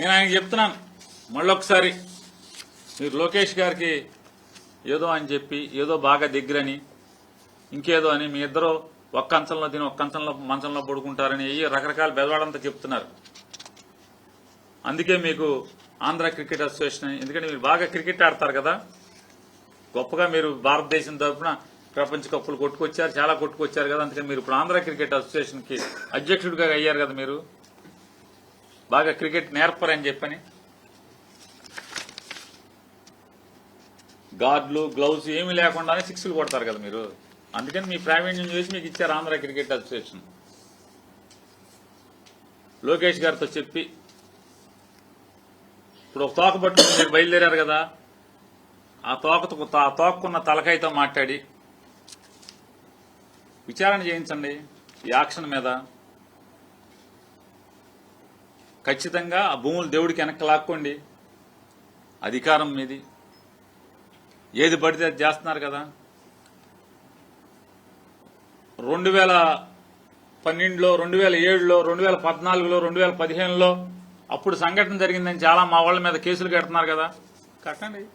నేను ఆయన చెప్తున్నాను. మళ్ళొకసారి మీరు లోకేష్ గారికి ఏదో అని చెప్పి ఏదో బాగా దగ్గరని ఇంకేదో అని మీ ఇద్దరు ఒక్క అంచంలో తిని ఒక్క అంచంలో మంచంలో పడుకుంటారని ఈ రకరకాల బెదవాడంతా చెప్తున్నారు. అందుకే మీకు ఆంధ్ర క్రికెట్ అసోసియేషన్ అని- ఎందుకంటే మీరు బాగా క్రికెట్ ఆడతారు కదా. గొప్పగా మీరు భారతదేశం తరఫున ప్రపంచ కప్పులు కొట్టుకొచ్చారు చాలా కొట్టుకొచ్చారు కదా. అందుకని మీరు ఇప్పుడు ఆంధ్ర క్రికెట్ అసోసియేషన్కి అధ్యక్షుడిగా అయ్యారు కదా మీరు. బాగా క్రికెట్ నేర్పరని చెప్పని. గాడ్లు గ్లౌస్ ఏమీ లేకుండానే సిక్స్లు కొడతారు కదా మీరు. అందుకని మీ ప్రావీణ్యం చేసి మీకు ఇచ్చారు ఆంధ్ర క్రికెట్ అసోసియేషన్. లోకేష్ గారితో చెప్పి ఇప్పుడు ఒక తోక పట్టుకుని మీరు బయలుదేరారు కదా ఆ తోకతో ఆ తోకకున్న తలకాయతో మాట్లాడి విచారణ చేయించండి ఈ యాక్షన్ మీద. ఖచ్చితంగా ఆ భూములు దేవుడికి వెనక్కి లాక్కోండి. అధికారం మీది. ఏది పడితే అది చేస్తున్నారు కదా. రెండు వేల పన్నెండులో రెండు వేల ఏడులో రెండు వేల పద్నాలుగులో రెండు వేల పదిహేనులో అప్పుడు సంఘటన జరిగిందని చాలా మా వాళ్ళ మీద కేసులు కడుతున్నారు కదా. కట్టండి.